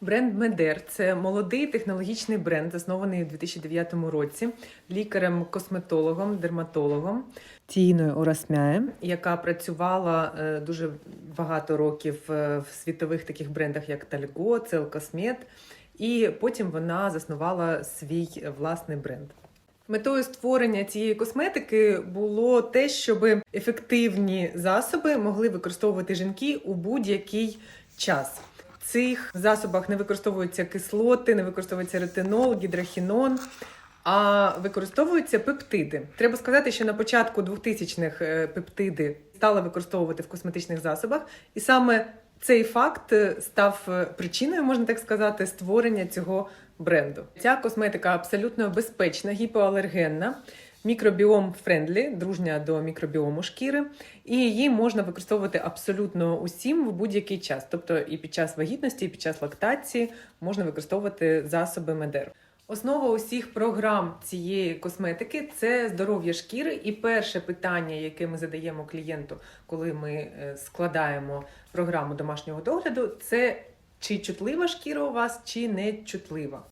Бренд Медер це молодий технологічний бренд, заснований у 2009 році лікарем-косметологом, дерматологом Тіною Орасмяєм, яка працювала е, дуже багато років е, в світових таких брендах, як Тальго, Целкосмет, і потім вона заснувала свій власний бренд. Метою створення цієї косметики було те, щоб ефективні засоби могли використовувати жінки у будь-який час. Цих засобах не використовуються кислоти, не використовується ретинол, гідрохінон, а використовуються пептиди. Треба сказати, що на початку 2000-х е, пептиди стали використовувати в косметичних засобах, і саме цей факт е, став е, причиною, можна так сказати, створення цього бренду. Ця косметика абсолютно безпечна, гіпоалергенна, мікробіом френдлі, дружня до мікробіому шкіри, і її можна використовувати абсолютно усім в будь-який час. Тобто і під час вагітності, і під час лактації можна використовувати засоби медеру. Основа усіх програм цієї косметики це здоров'я шкіри. І перше питання, яке ми задаємо клієнту, коли ми е, складаємо програму домашнього догляду, це чи чутлива шкіра у вас, чи не чутлива.